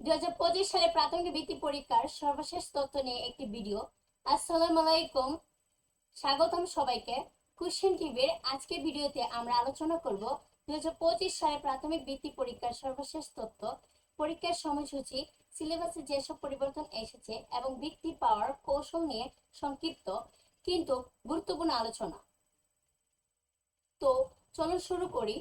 দুই হাজার পঁচিশ সালে প্রাথমিক বৃত্তি পরীক্ষার সর্বশেষ তথ্য নিয়ে একটি ভিডিও। আসসালামু আলাইকুম। স্বাগতম সবাইকে। কুশন টিভির ভিডিওতে আমরা আলোচনা করব সালে প্রাথমিক বৃত্তি পরীক্ষার সর্বশেষ তথ্য। পরীক্ষার সময়সূচি, সিলেবাসে যেসব পরিবর্তন এসেছে এবং বৃত্তি পাওয়ার কৌশল নিয়ে সংক্ষিপ্ত কিন্তু গুরুত্বপূর্ণ আলোচনা। তো চলুন শুরু করি।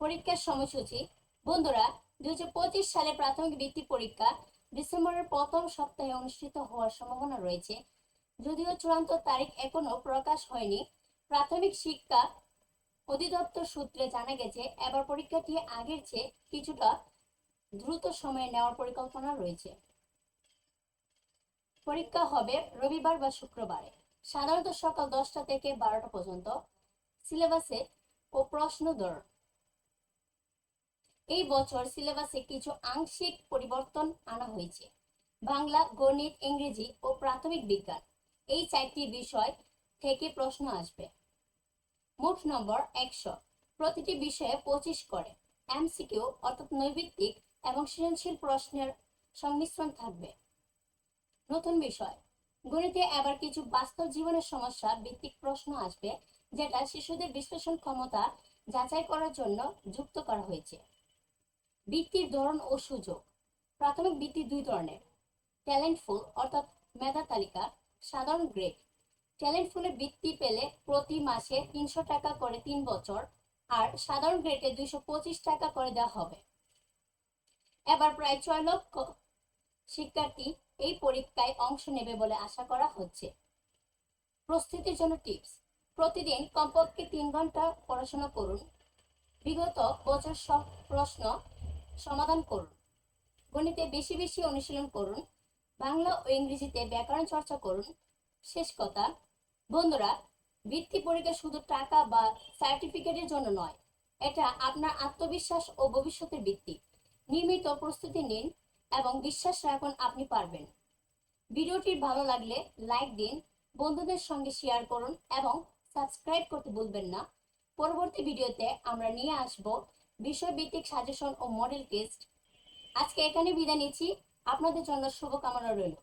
পরীক্ষার সময়সূচি। বন্ধুরা দুই হাজার পঁচিশ সালে প্রাথমিক বৃত্তি পরীক্ষা ডিসেম্বরের প্রথম সপ্তাহে অনুষ্ঠিত হওয়ার সম্ভাবনা রয়েছে। যদিও চূড়ান্ত তারিখ এখনও প্রকাশ হয়নি, প্রাথমিক শিক্ষা অধিদপ্তর সূত্রে জানা গেছে, এবার পরীক্ষাটি আগের চেয়ে কিছুটা দ্রুত সময়ে নেওয়ার পরিকল্পনা রয়েছে। পরীক্ষা হবে রবিবার বা শুক্রবারে, সাধারণত সকাল দশটা থেকে বারোটা পর্যন্ত। সিলেবাসে ও প্রশ্ন ধরন এই বছর সিলেবাসে কিছু আংশিক পরিবর্তন আনা হয়েছে। বাংলা, গণিত, ইংরেজি ও প্রাথমিক বিজ্ঞান। এই চারটি বিষয় থেকে প্রশ্ন আসবে। মোট নম্বর একশো। প্রতিটি বিষয়ে পঁচিশ করে। এমসিকিউ অর্থাৎ নৈবিত্তিক এবং সৃজনশীল প্রশ্নের সংমিশ্রণ থাকবে। নতুন বিষয়। গণিতে এবার কিছু বাস্তব জীবনের সমস্যা ভিত্তিক প্রশ্ন আসবে, যেটা শিশুদের বিশ্লেষণ ক্ষমতা যাচাই করার জন্য যুক্ত করা হয়েছে। বৃত্তির ধরন ও সুযোগ। প্রাথমিক বৃত্তি দুই ধরনের ট্যালেন্টফুল অর্থাৎ মেধা তালিকা, সাধারণ গ্রেড। ট্যালেন্টফুলে বৃত্তি পেলে প্রতি মাসে তিনশো টাকা করে তিন বছর আর সাধারণ গ্রেডে দুইশো পঁচিশ টাকা করে দেওয়া হবে। এবার প্রায় ছয় লক্ষ শিক্ষার্থী এই পরীক্ষায় অংশ নেবে বলে আশা করা হচ্ছে। প্রস্তুতির জন্য টিপস, প্রতিদিন কমপক্ষে তিন ঘণ্টা পড়াশোনা করুন। বিগত বছর সব প্রশ্ন সমাধান করুন। গণিতে বেশি বেশি অনুশীলন করুন। বাংলা ও ইংরেজিতে ব্যাকরণ চর্চা করুন। শেষ কথা, বন্ধুরা, বৃত্তি পরীক্ষা শুধু টাকা বা সার্টিফিকেটের জন্য নয়, এটা আপনার আত্মবিশ্বাস ও ভবিষ্যতের ভিত্তি নিয়মিত প্রস্তুতি নিন এবং বিশ্বাস রাখুন আপনি পারবেন। ভিডিওটি ভালো লাগলে লাইক দিন, বন্ধুদের সঙ্গে শেয়ার করুন এবং সাবস্ক্রাইব করতে ভুলবেন না। পরবর্তী ভিডিওতে আমরা নিয়ে আসব বিষয়ভিত্তিক সাজেশন ও মডেল টেস্ট আজকে এখানে বিদায় নিচ্ছি। আপনাদের জন্য শুভকামনা রইল।